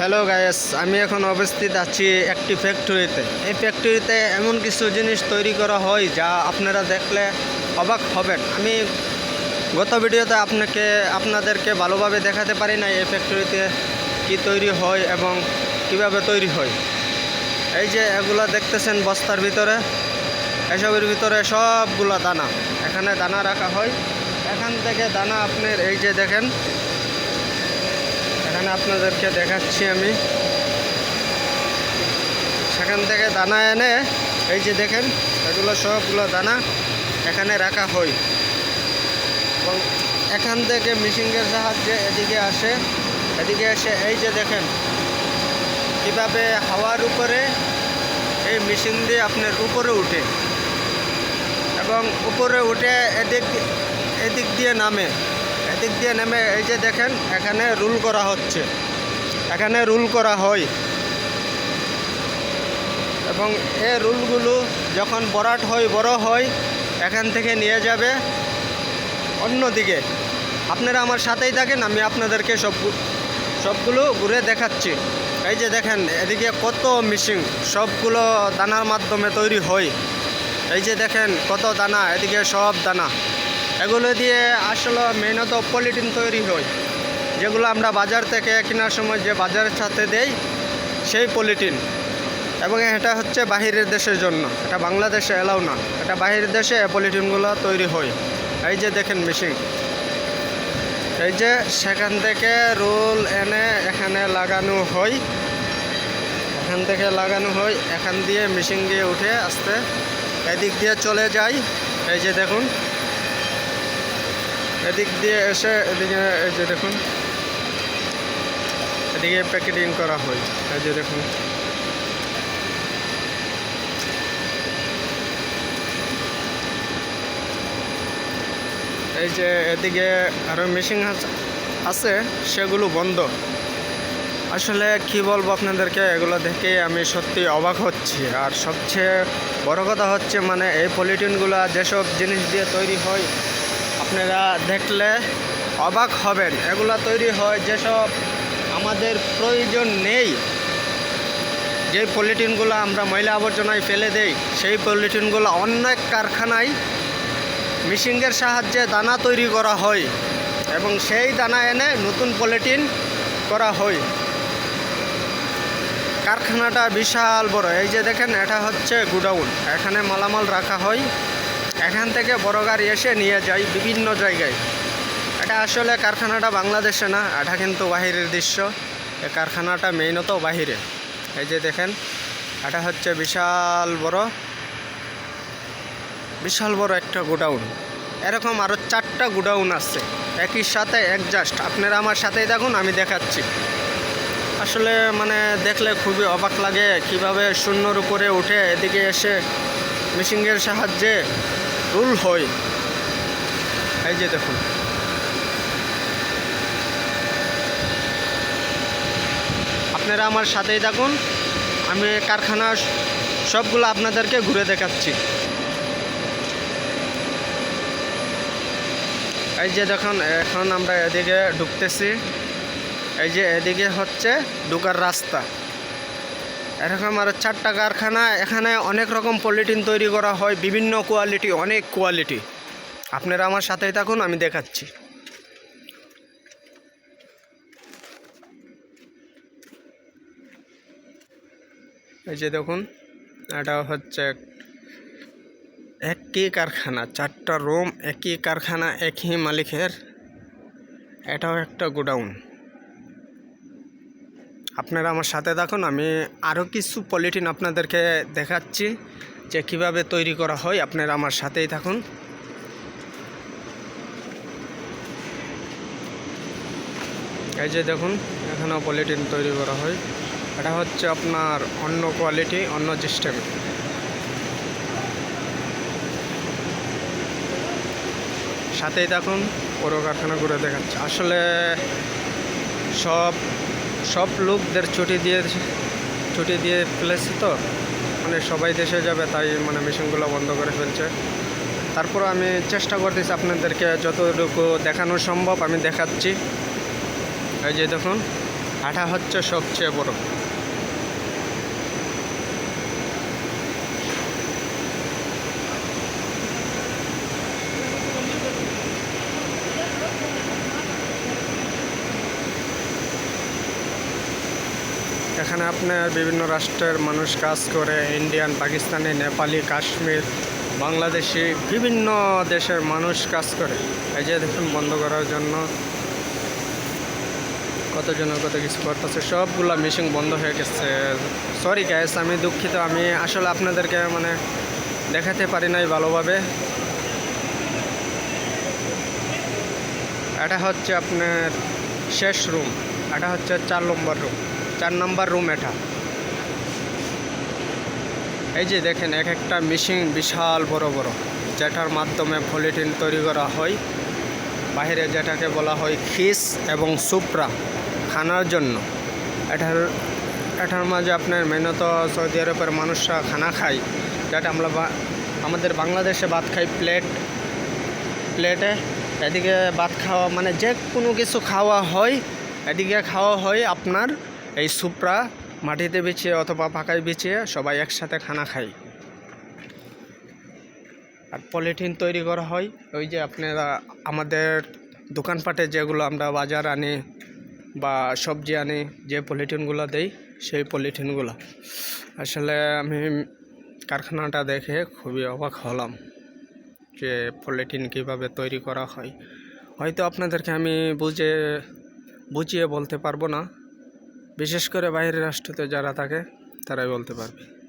Hello guys আমি এখন অবস্থিত আছি একটি ফ্যাক্টরিতে এই ফ্যাক্টরিতে এমন কিছু জিনিস তৈরি করা হয় যা আপনারা দেখলে অবাক হবেন। আমি গত ভিডিওতে আপনাকে, আপনাদেরকে ভালোভাবে দেখাতে পারি না এই ফ্যাক্টরিতে কি তৈরি হয় এবং কীভাবে তৈরি হয়। এই যে এগুলো দেখতেছেন বস্তার ভিতরে। এসবের ভিতরে সবগুলো দানা। এখানে দানা রাখা হয়। এখান থেকে দানা আপনার এই যে দেখেন এখানে আপনাদেরকে দেখাচ্ছি আমি। সেখান থেকে দানা এনে, এই যে দেখেন, এগুলো সবগুলো দানা এখানে রাখা হয়। এবং এখান থেকে মেশিনের সাহায্যে এদিকে আসে, এদিকে এসে এই যে দেখেন, কীভাবে হাওয়ার উপরে এই মেশিন দিয়ে আপনার উপরে উঠে। এবং উপরে উঠে এদিক এদিক দিয়ে নামে। এদিক দিয়ে নেমে এই যে দেখেন, এখানে রুল করা হচ্ছে। এখানে রুল করা হয়। এবং এই রুলগুলো যখন বরাট হয়, বড় হয়, এখান থেকে নিয়ে যাবে অন্যদিকে। আপনারা আমার সাথেই থাকেন, আমি আপনাদেরকে সব সবগুলো ঘুরে দেখাচ্ছি। এই যে দেখেন, এদিকে কত মিশিং সবগুলো দানার মাধ্যমে তৈরি হয়। এই যে দেখেন, কত দানা, এদিকে সব দানা। এগুলো দিয়ে আসলে মেনত পলিটিন তৈরি হয়। যেগুলো আমরা বাজার থেকে কেনার সময় যে বাজারের সাথে দেই, সেই পলিটিন এবং এটা হচ্ছে বাহিরের দেশের জন্য। এটা বাংলাদেশে এলাও না। এটা বাহিরের দেশে পলিটিনগুলো তৈরি হয়। এই যে দেখেন মেশিন। এই যে সেখান থেকে রোল এনে এখানে লাগানো হয়। এখান থেকে লাগানো হয়। এখান দিয়ে মেশিন দিয়ে উঠে আস্তে এদিক দিয়ে চলে যায় এই যে দেখুন। এদিক দিয়ে এসে এদিকে এই যে দেখুন, এদিকে প্যাকেটিং করা হয়। এই যে দেখুন। এই যে এদিকে আরও মেশিন আছে সেগুলো বন্ধ। আসলে কি বলব আপনাদেরকে, এগুলো দেখে আমি সত্যি অবাক হচ্ছি। আর সবচেয়ে বড় কথা হচ্ছে মানে এই পলিটিনগুলো যেসব জিনিস দিয়ে তৈরি হয় আপনারা দেখলে অবাক হবেন। এগুলো তৈরি হয় যেসব আমাদের প্রয়োজন নেই। যে পলিটিনগুলো আমরা ময়লা আবর্জনায় ফেলে দেই, সেই পলিটিনগুলো অনেক কারখানায় মেশিনের সাহায্যে দানা তৈরি করা হয় এবং সেই দানা এনে নতুন পলিটিন করা হয়। কারখানাটা বিশাল বড়। এই যে দেখেন, এটা হচ্ছে গুডাউন। এখানে মালামাল রাখা হয়। এখান থেকে বড় গাড়ি এসে নিয়ে যায় বিভিন্ন জায়গায়। এটা আসলে কারখানাটা বাংলাদেশে না, এটা কিন্তু বাহিরের দৃশ্য। এই কারখানাটা মেইনত বাহিরে। এই যে দেখেন, এটা হচ্ছে বিশাল বড় বিশাল বড় একটা গোডাউন। এরকম আরও চারটা গোডাউন আছে। একই সাথে অ্যাডজাস্ট আপনারা আমার সাথেই দেখুন, আমি দেখাচ্ছি। আসলে মানে দেখলে খুবই অবাক লাগে কীভাবে শূন্যর উপরে উঠে এদিকে এসে মেশিনের সাহায্যে রুল হয়। এই যে দেখুন। আপনারা আমার সাথেই থাকুন। আমি কারখানা সবগুলো আপনাদেরকে ঘুরে দেখাচ্ছি। এই যে দেখুন, এখন আমরা এদিকে ঢুকতেছি। এই যে এদিকে হচ্ছে ঢুকার রাস্তা। এরকম আরও চারটা কারখানা, এখানে অনেক রকম পলিটিন তৈরি করা হয়, বিভিন্ন কোয়ালিটি অনেক কোয়ালিটি আপনারা আমার সাথেই থাকুন, আমি দেখাচ্ছি। এই যে দেখুন, এটা হচ্ছে একই কারখানা, চারটা রুম একই কারখানা, একই মালিকের। এটাও একটা গোডাউন আপনারা আমার সাথে দেখুন, আমি আরও কিছু পলিটিন আপনাদেরকে দেখাচ্ছি যে কীভাবে তৈরি করা হয়, আপনারা আমার সাথেই থাকুন। এই যে দেখুন, এখানেও পলিটিন তৈরি করা হয়। এটা হচ্ছে আপনার অন্য কোয়ালিটি, অন্য সিস্টেম সাথেই থাকুন, পুরো কারখানা ঘুরে দেখাচ্ছে। আসলে সব সব লোকদের ছুটি দিয়ে ছুটি দিয়ে ফেলেছে তো। মানে সবাই দেশে যাবে, তাই মানে মেশিনগুলো বন্ধ করে ফেলছে। তারপর আমি চেষ্টা করতেছি আপনাদেরকে যতটুকু দেখানো সম্ভব আমি দেখাচ্ছি। এই যে দেখুন হাঁটা হচ্ছে সবচেয়ে বড়। এখানে আপনার বিভিন্ন রাষ্ট্রের মানুষ কাজ করে, ইন্ডিয়ান, পাকিস্তানি, নেপালি, কাশ্মীর, বাংলাদেশি, বিভিন্ন দেশের মানুষ কাজ করে। এই যে দেখুন, বন্ধ করার জন্য কতজন কত কিছু করতেছে, সবগুলা মেশিন বন্ধ হয়ে গেছে। সরি গ্যাস আমি দুঃখিত, আমি আসলে আপনাদেরকে মানে দেখাতে পারি নাই ভালোভাবে। এটা হচ্ছে আপনার শেষ রুম এটা হচ্ছে চার নম্বর রুম চার নম্বর রুম এটা। এই যে দেখেন, এক একটা মেশিন বিশাল বড় বড়, যেটার মাধ্যমে পলিথিন তৈরি করা হয়। বাইরে যেটাকে বলা হয় খিস এবং সুপ্রা খানার জন্য। এটার এটার মাঝে আপনার মেনত সৌদি আরবের মানুষরা খানা খায়। যেটা আমরা আমাদের বাংলাদেশে ভাত খাই প্লেট প্লেটে এদিকে ভাত খাওয়া মানে যে কোনো কিছু খাওয়া হয়, এদিকে খাওয়া হয় আপনার এই সুপ্রা মাটিতে বিছিয়ে অথবা পাকায় বিছিয়ে সবাই একসাথে খানা খায়। আর পলিথিন তৈরি করা হয়। ওই যে আপনারা আমাদের দোকানপাটে যেগুলো আমরা বাজার আনি বা সবজি আনি, যে পলিথিনগুলো দেই, সেই পলিথিনগুলো। আসলে আমি কারখানাটা দেখে খুবই অবাক হলাম যে পলিথিন কীভাবে তৈরি করা হয়। হয়তো আপনাদেরকে আমি বুঝে, বুঝিয়ে বলতে পারব না। বিশেষ করে বাইরের রাষ্ট্রতে যারা থাকে তারাই বলতে পারবে।